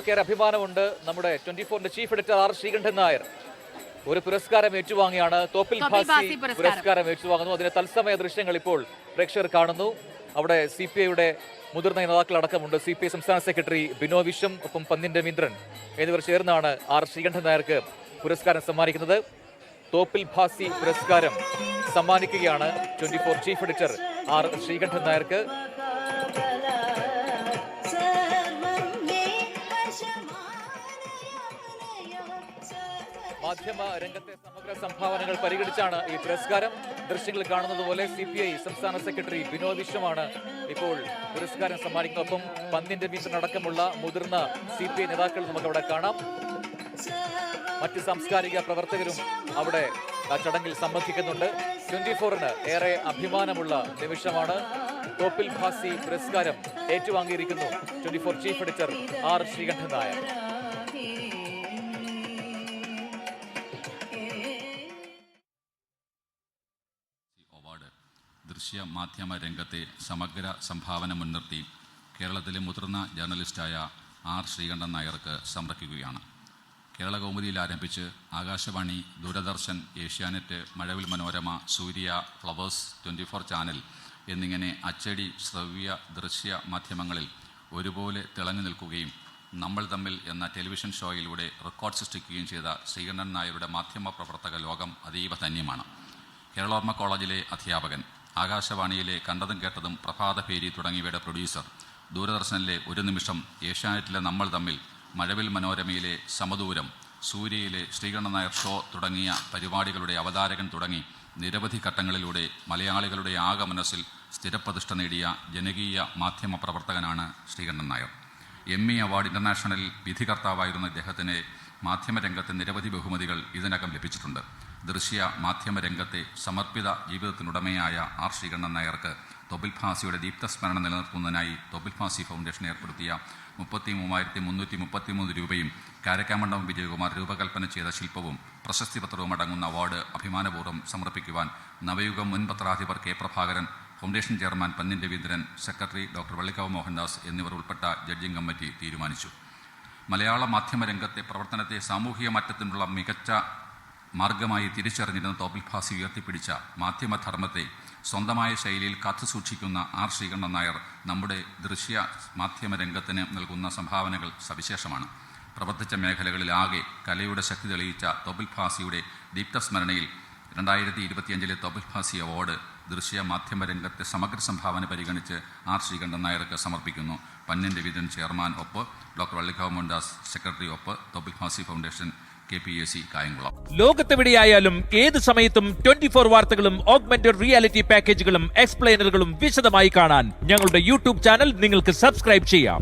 നമുക്കേറെ അഭിമാനമുണ്ട്. നമ്മുടെ ട്വന്റി ഫോറിന്റെ chief editor R Sreekandan Nair. ഒരു പുരസ്കാരം ഏറ്റുവാങ്ങിയാണ്. തോപ്പിൽ ഭാസി പുരസ്കാരം. ഏറ്റുവാങ്ങുന്നു. അതിന്റെ തത്സമയ ദൃശ്യങ്ങൾ ഇപ്പോൾ പ്രേക്ഷകർ കാണുന്നു. അവിടെ സി പി ഐയുടെ മുതിർന്ന നേതാക്കൾ അടക്കമുണ്ട് സി പി ഐ സംസ്ഥാന സെക്രട്ടറി ബിനോ വിശ്വം ഒപ്പം പന്നിൻ രവീന്ദ്രൻ എന്നിവർ ചേർന്നാണ് ആർ ശ്രീകണ്ഠൻ നായർക്ക് പുരസ്കാരം സമ്മാനിക്കുന്നത്. തോപ്പിൽ ഭാസി പുരസ്കാരം സമ്മാനിക്കുകയാണ് twenty four chief editor R Sreekandan നായർക്ക്. മാധ്യമ രംഗത്തെ സമഗ്ര സംഭാവനകൾ പരിഗണിച്ചാണ് ഈ പുരസ്കാരം ദൃശ്യങ്ങൾ കാണുന്നത് പോലെ സി പി ഐ സംസ്ഥാന സെക്രട്ടറി വിനോദ് വിശ്വമാണ് ഇപ്പോൾ പുരസ്കാരം സമ്മാനിക്കുന്നത് ഒപ്പം പന്നിൻ രവീന്ദ്രൻ അടക്കമുള്ള മുതിർന്ന സി പി ഐ നേതാക്കൾ നമുക്ക് അവിടെ കാണാം. മറ്റ് സാംസ്കാരിക പ്രവർത്തകരും അവിടെ ചടങ്ങിൽ സംബന്ധിക്കുന്നുണ്ട്. ട്വന്റി ഫോറിന് ഏറെ അഭിമാനമുള്ള നിമിഷമാണ്. തോപ്പിൽ ഭാസി പുരസ്കാരം ഏറ്റുവാങ്ങിയിരിക്കുന്നു. Twenty four chief editor R Sreekandan Nair. ദൃശ്യ മാധ്യമ രംഗത്തെ സമഗ്ര സംഭാവന മുൻനിർത്തി കേരളത്തിലെ മുതിർന്ന ജേർണലിസ്റ്റായ ആർ ശ്രീകണ്ഠൻ നായർക്ക് സമർപ്പിക്കുകയാണ് കേരള കൗമുദിയിൽ ആരംഭിച്ച് Akashvani Doordarshan Asianet Mazhavil Manorama Surya Flowers twenty four channel എന്നിങ്ങനെ അച്ചടി ശ്രവ്യ ദൃശ്യ മാധ്യമങ്ങളിൽ ഒരുപോലെ തിളങ്ങി നിൽക്കുകയും നമ്മൾ തമ്മിൽ എന്ന ടെലിവിഷൻ ഷോയിലൂടെ റെക്കോർഡ് സൃഷ്ടിക്കുകയും ചെയ്ത ശ്രീകണ്ഠൻ നായരുടെ മാധ്യമ പ്രവർത്തക ലോകം അതീവ ധന്യമാണ്. കേരളോർമ്മ കോളേജിലെ അധ്യാപകൻ ആകാശവാണിയിലെ കണ്ടതും കേട്ടതും പ്രഭാതഭേരി തുടങ്ങിയവയുടെ പ്രൊഡ്യൂസർ. ദൂരദർശനിലെ ഒരു നിമിഷം ഏഷ്യാനെറ്റിലെ നമ്മൾ തമ്മിൽ മഴവിൽ മനോരമയിലെ സമദൂരം സൂര്യയിലെ ശ്രീകണ്ഠൻ നായർ ഷോ തുടങ്ങിയ പരിപാടികളുടെ അവതാരകൻ തുടങ്ങി നിരവധി ഘട്ടങ്ങളിലൂടെ മലയാളികളുടെ ആകെ മനസ്സിൽ സ്ഥിരപ്രതിഷ്ഠ നേടിയ ജനകീയ മാധ്യമ പ്രവർത്തകനാണ് Sreekandan Nair. M E award ഇന്റർനാഷണലിൽ വിധികർത്താവായിരുന്ന ഇദ്ദേഹത്തിന് മാധ്യമരംഗത്തെ നിരവധി ബഹുമതികൾ ഇതിനകം ലഭിച്ചിട്ടുണ്ട്. ദൃശ്യ മാധ്യമരംഗത്തെ സമർപ്പിത ജീവിതത്തിനുടമയായ ആർ ശ്രീകണ്ഠൻ നായർക്ക് തൊബിൽ ഫാസിയുടെ ദീപ്തസ്മരണ നിലനിർത്തുന്നതിനായി തൊബിൽ ഫാസി ഫൗണ്ടേഷൻ ഏർപ്പെടുത്തിയ മുപ്പത്തി മൂവായിരത്തി മുന്നൂറ്റി മുപ്പത്തി മൂന്ന് രൂപയും കാരക്കാമണ്ഡപം വിജയകുമാർ രൂപകൽപ്പന ചെയ്ത ശില്പവും പ്രശസ്തി പത്രവും അടങ്ങുന്ന അവാർഡ് അഭിമാനപൂർവം സമർപ്പിക്കുവാൻ നവയുഗം മുൻ പത്രാധിപർ K Prabhakaran foundation chairman Pannian Raveendran secretary doctor Vallikkavu Mohandas എന്നിവർ ഉൾപ്പെട്ട ജഡ്ജിംഗ് കമ്മിറ്റി തീരുമാനിച്ചു. മലയാള മാധ്യമ രംഗത്തെ പ്രവർത്തനത്തെ സാമൂഹിക മാറ്റത്തിനുള്ള മികച്ച മാർഗമായി തിരിച്ചറിഞ്ഞിരുന്ന തോപ്പിൽ ഭാസി ഉയർത്തിപ്പിടിച്ച മാധ്യമധർമ്മത്തെ സ്വന്തമായ ശൈലിയിൽ കാത്തു സൂക്ഷിക്കുന്ന ആർ ശ്രീകണ്ഠൻ നായർ നമ്മുടെ ദൃശ്യ മാധ്യമ രംഗത്തിന് നൽകുന്ന സംഭാവനകൾ സവിശേഷമാണ്. പ്രവർത്തിച്ച മേഖലകളിലാകെ കലയുടെ ശക്തി തെളിയിച്ച തോപ്പിൽ ഭാസിയുടെ ദീപ്തസ്മരണയിൽ രണ്ടായിരത്തി ഇരുപത്തിയഞ്ചിലെ തോപ്പിൽ ഭാസി അവാർഡ് ദൃശ്യ മാധ്യമ രംഗത്തെ സമഗ്ര സംഭാവന പരിഗണിച്ച് ആർ ശ്രീകണ്ഠൻ നായർക്ക് സമർപ്പിക്കുന്നു. പന്നൻ രവീന്ദ്രൻ ചെയർമാൻ ഒപ്പ് ഡോക്ടർ വള്ളിക്കാവ് മോഹൻദാസ് സെക്രട്ടറി ഒപ്പ് Thoppil Bhasi foundation K P A C Kayamkulam. ലോകത്തെവിടെയായാലും ഏത് സമയത്തും ട്വന്റി ഫോർ വാർത്തകളും ഓഗ്മെന്റഡ് റിയാലിറ്റി പാക്കേജുകളും എക്സ്പ്ലെയിനറുകളും വിശദമായി കാണാൻ ഞങ്ങളുടെ യൂട്യൂബ് ചാനൽ നിങ്ങൾക്ക് സബ്സ്ക്രൈബ് ചെയ്യാം.